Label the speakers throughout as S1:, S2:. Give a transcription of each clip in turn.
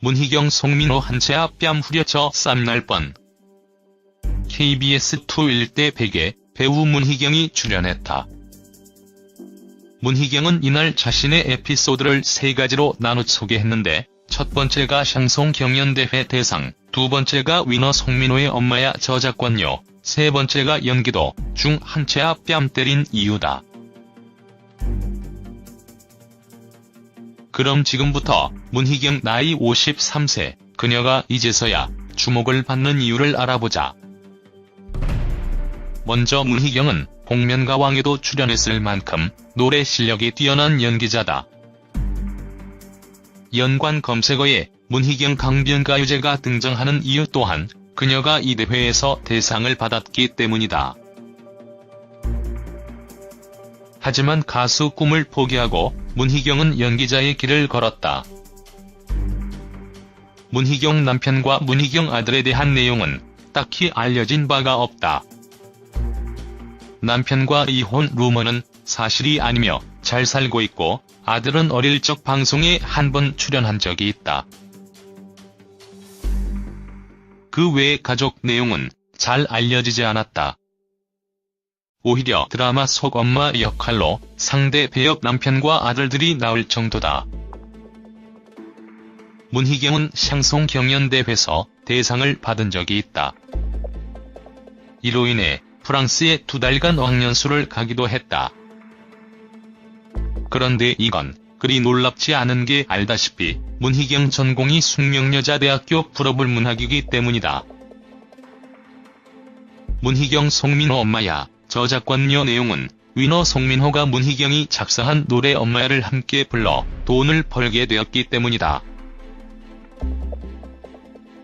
S1: 문희경 송민호 한채아 뺨 후려쳐 쌈날 뻔. KBS2 일대 베개 배우 문희경이 출연했다. 문희경은 이날 자신의 에피소드를 세 가지로 나눠 소개했는데 첫 번째가 샹송 경연대회 대상, 두 번째가 위너 송민호의 엄마야 저작권료, 세 번째가 연기도 중 한채아 뺨 때린 이유다. 그럼 지금부터 문희경 나이 53세, 그녀가 이제서야 주목을 받는 이유를 알아보자. 먼저 문희경은 복면가왕에도 출연했을 만큼 노래 실력이 뛰어난 연기자다. 연관 검색어에 문희경 강변가요제가 등장하는 이유 또한 그녀가 이 대회에서 대상을 받았기 때문이다. 하지만 가수 꿈을 포기하고 문희경은 연기자의 길을 걸었다. 문희경 남편과 문희경 아들에 대한 내용은 딱히 알려진 바가 없다. 남편과 이혼 루머는 사실이 아니며 잘 살고 있고 아들은 어릴 적 방송에 한 번 출연한 적이 있다. 그 외의 가족 내용은 잘 알려지지 않았다. 오히려 드라마 속 엄마 역할로 상대 배역 남편과 아들들이 나올 정도다. 문희경은 샹송 경연대회에서 대상을 받은 적이 있다. 이로 인해 프랑스에 두 달간 어학연수를 가기도 했다. 그런데 이건 그리 놀랍지 않은 게 알다시피 문희경 전공이 숙명여자대학교 불어불 문학이기 때문이다. 문희경 송민호 엄마야 저작권료 내용은 위너 송민호가 문희경이 작사한 노래 엄마야를 함께 불러 돈을 벌게 되었기 때문이다.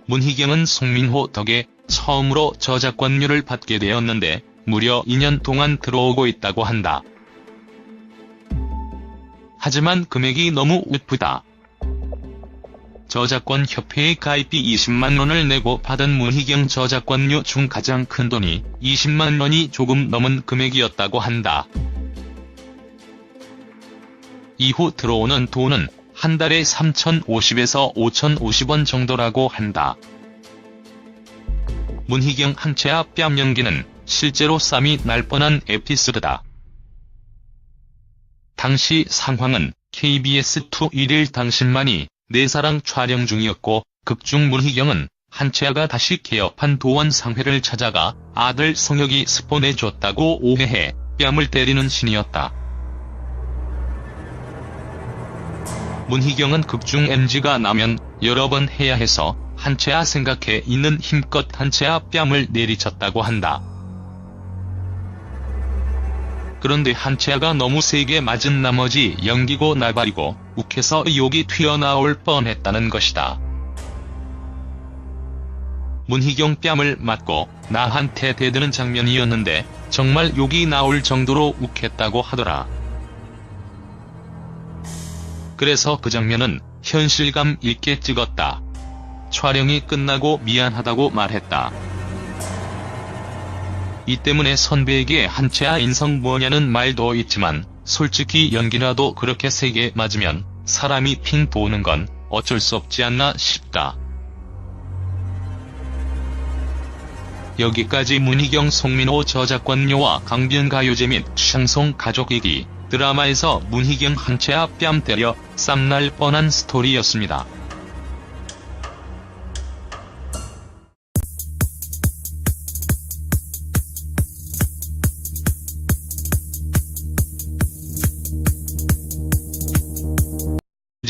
S1: 문희경은 송민호 덕에 처음으로 저작권료를 받게 되었는데 무려 2년 동안 들어오고 있다고 한다. 하지만 금액이 너무 우프다. 저작권 협회에 가입비 20만 원을 내고 받은 문희경 저작권료 중 가장 큰 돈이 20만 원이 조금 넘은 금액이었다고 한다. 이후 들어오는 돈은 한 달에 3,050에서 5,050원 정도라고 한다. 문희경 한채아 뺨 연기는 실제로 쌈이 날 뻔한 에피소드다. 당시 상황은 KBS2 일일 당신만이 내 사랑 촬영 중이었고 극중 문희경은 한채아가 다시 개업한 도원 상회를 찾아가 아들 성혁이 스폰해줬다고 오해해 뺨을 때리는 신이었다. 문희경은 극중 NG가 나면 여러 번 해야 해서 한채아 생각해 있는 힘껏 한채아 뺨을 내리쳤다고 한다. 그런데 한채아가 너무 세게 맞은 나머지 연기고 나발이고 욱해서 욕이 튀어나올 뻔했다는 것이다. 문희경 뺨을 맞고 나한테 대드는 장면이었는데 정말 욕이 나올 정도로 욱했다고 하더라. 그래서 그 장면은 현실감 있게 찍었다. 촬영이 끝나고 미안하다고 말했다. 이 때문에 선배에게 한채아 인성 뭐냐는 말도 있지만 솔직히 연기라도 그렇게 세게 맞으면 사람이 핑 도는 건 어쩔 수 없지 않나 싶다. 여기까지 문희경 송민호 저작권료와 강변가요제 및 샹송 가족이기 드라마에서 문희경 한채아 뺨 때려 쌈날 뻔한 스토리였습니다.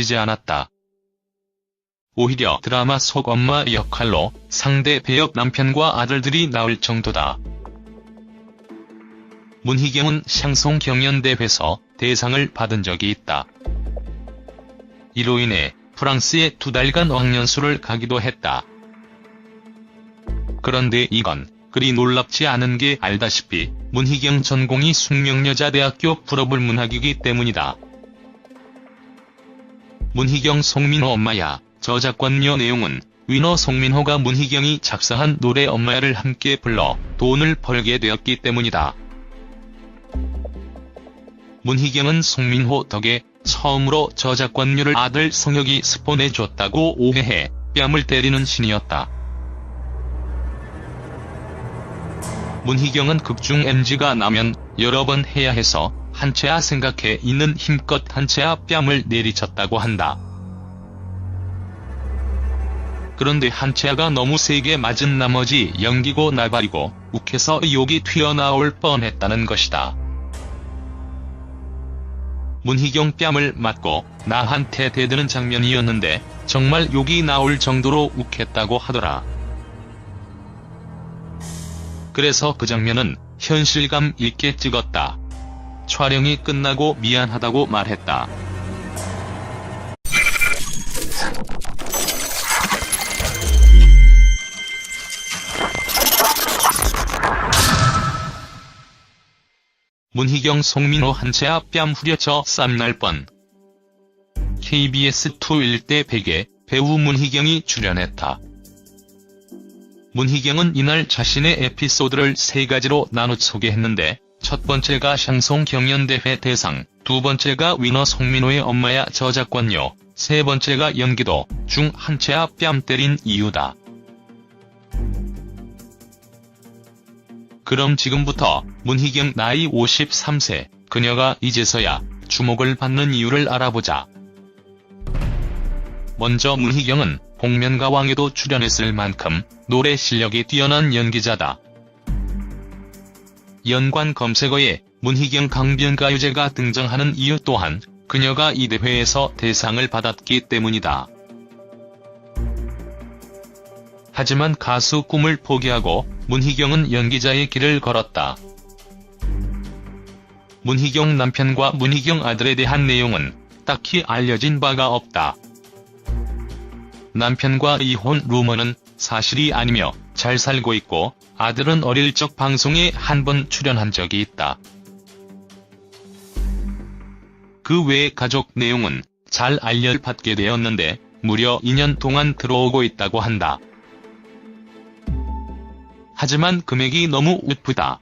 S1: 지지 않았다. 오히려 드라마 속 엄마 역할로 상대 배역 남편과 아들들이 나올 정도다. 문희경은 샹송 경연대회에서 대상을 받은 적이 있다. 이로 인해 프랑스에 두 달간 어학연수를 가기도 했다. 그런데 이건 그리 놀랍지 않은 게 알다시피 문희경 전공이 숙명여자대학교 불어불문학이기 때문이다. 문희경 송민호 엄마야 저작권료 내용은 위너 송민호가 문희경이 작사한 노래 엄마야를 함께 불러 돈을 벌게 되었기 때문이다. 문희경은 송민호 덕에 처음으로 저작권료를 아들 성혁이 스폰해줬다고 오해해 뺨을 때리는 신이었다. 문희경은 극중 MG가 나면 여러 번 해야 해서 한채아 생각해 있는 힘껏 한채아 뺨을 내리쳤다고 한다. 그런데 한채아가 너무 세게 맞은 나머지 연기고 나발이고 욱해서 욕이 튀어나올 뻔했다는 것이다. 문희경 뺨을 맞고 나한테 대드는 장면이었는데 정말 욕이 나올 정도로 욱했다고 하더라. 그래서 그 장면은 현실감 있게 찍었다. 촬영이 끝나고 미안하다고 말했다. 문희경 송민호 한채아 뺨 후려쳐 쌈날 뻔. KBS2 일대 베개 배우 문희경이 출연했다. 문희경은 이날 자신의 에피소드를 세 가지로 나눠 소개했는데 첫 번째가 샹송 경연대회 대상, 두 번째가 위너 송민호의 엄마야 저작권료, 세 번째가 연기도 중 한채아 뺨 때린 이유다. 그럼 지금부터 문희경 나이 53세, 그녀가 이제서야 주목을 받는 이유를 알아보자. 먼저 문희경은 복면가왕에도 출연했을 만큼 노래 실력이 뛰어난 연기자다. 연관 검색어에 문희경 강변가요제가 등장하는 이유 또한 그녀가 이 대회에서 대상을 받았기 때문이다. 하지만 가수 꿈을 포기하고 문희경은 연기자의 길을 걸었다. 문희경 남편과 문희경 아들에 대한 내용은 딱히 알려진 바가 없다. 남편과 이혼 루머는 사실이 아니며 잘 살고 있고 아들은 어릴 적 방송에 한 번 출연한 적이 있다. 그 외 가족 내용은 잘 알려받게 되었는데 무려 2년 동안 들어오고 있다고 한다. 하지만 금액이 너무 웃프다.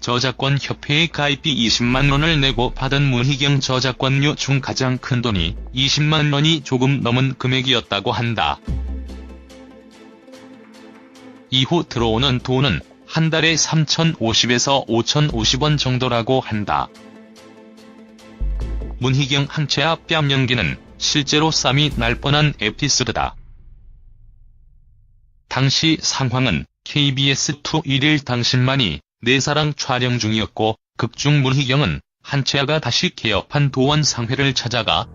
S1: 저작권 협회에 가입비 20만 원을 내고 받은 문희경 저작권료 중 가장 큰 돈이 20만 원이 조금 넘은 금액이었다고 한다. 이후 들어오는 돈은 한 달에 3,050에서 5,050원 정도라고 한다. 문희경 한채아 뺨 연기는 실제로 쌈이 날 뻔한 에피소드다. 당시 상황은 KBS2 일일 당신만이 내 사랑 촬영 중이었고 극중 문희경은 한채아가 다시 개업한 도원 상회를 찾아가